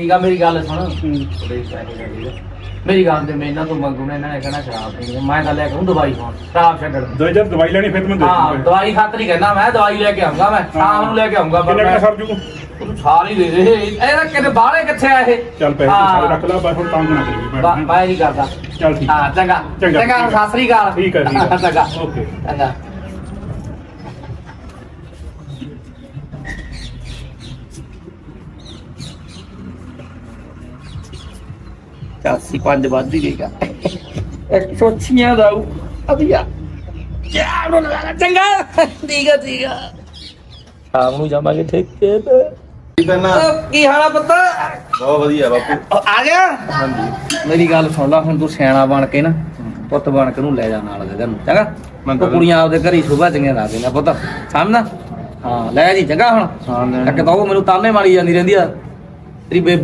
ਠੀਕ ਆ ਮੇਰੀ ਗੱਲ ਸੁਣ। ਥੋੜੇ ਪੈਸੇ ਲੈ ਲਈ ਮੇਰੀ ਗੱਲ ਤੇ ਮੈਂ ਇਹਨਾਂ ਤੋਂ ਮੰਗੂ ਨੇ ਇਹਨਾਂ ਨੇ ਕਹਿਣਾ ਸ਼ਰਾਬ ਪੀਣੀ ਆ। ਮੈਂ ਤਾਂ ਲੈ ਕੇ ਆਉਂ ਦਵਾਈ ਖਾਣ ਸ਼ਰਾਬ ਛੱਡਣ। ਦੋ ਜਦ ਦਵਾਈ ਲੈਣੀ ਫਿਰ ਮੈਂ ਦੇ ਹਾਂ ਦਵਾਈ ਖਾਤਰ ਹੀ ਕਹਿੰਦਾ ਮੈਂ ਦਵਾਈ ਲੈ ਕੇ ਆਉਂਗਾ ਮੈਂ। ਸ਼ਾਮ ਨੂੰ ਲੈ ਕੇ ਆਉਂਗਾ ਕਿੰਨੇ ਕਿੰਨੇ ਸਰ ਜੂ ਤੂੰ ਸਾਰੀ ਦੇ ਦੇ। ਇਹਦਾ ਕਿਤੇ ਬਾਹਲੇ ਕਿੱਥੇ ਆ ਇਹ? ਚੱਲ ਪੈਸੇ ਹਾਂ। ਸਾਰੇ ਰੱਖ ਲਾ ਬਸ ਹੁਣ ਤੰਗ ਨਾ ਕਰੀ ਮੈਂ ਨਹੀਂ ਕਰਦਾ। ਚੱਲ ਠੀਕ। ਹਾਂ ਚੰਗਾ। ਚੰਗਾ, ਚੰਗਾ ਠੀਕ। ਸਤਿ ਸ੍ਰੀ ਅਕਾਲ। ਠੀਕ ਆ, ਠੀਕ। ਚੰਗਾ। ਓਕੇ। ਚੰਗਾ। ਚਾਸੀ ਪੰਜ ਵੱਧ ਹੀ ਸੌ ਛੀਆਂ ਦਾ ਅਧਿਆ ਯਾਰ ਨੂੰ ਲਗਾ ਚੰਗਾ। ਠੀਕ ਆ ਠੀਕ ਆ। ਸ਼ਾਮ ਨੂੰ ਜਾਵਾਂਗੇ ਠੇਕੇ ਤੇ। ਕੀ ਕਰਨਾ? ਉਹ ਕੀ ਹਾਲ ਪੁੱਤ? ਬਹੁਤ ਵਧੀਆ ਬਾਪੂ। ਆ ਗਿਆ? ਹਾਂਜੀ। ਮੇਰੀ ਗੱਲ ਸੁਣ ਲੈ ਹੁਣ ਤੂੰ ਸਿਆਣਾ ਬਣ ਕੇ ਨਾ ਪੁੱਤ ਬਣ ਕੇ ਨੂੰ ਲੈ ਜਾ ਨਾਲ ਦੇ ਨੂੰ ਚੰਗਾ? ਮੈਂ ਤੂੰ ਕੁੜੀਆਂ ਆਪਦੇ ਘਰੀ ਸੁਭਾ ਚੰਗੀਆਂ ਲਾ ਦੇਣਾ ਪੁੱਤ। ਸਮਝਦਾ? ਹਾਂ ਲੈ ਜੀ ਚੰਗਾ ਹੁਣ। ਹਾਂ ਲੈ। ਇੱਕ ਤਾਂ ਉਹ ਮੈਨੂੰ ਤਾਨੇ ਮਾਰੀ ਜਾਂਦੀ ਰਹਿੰਦੀ ਆ। ਤੇਰੀ ਬੇਬੇ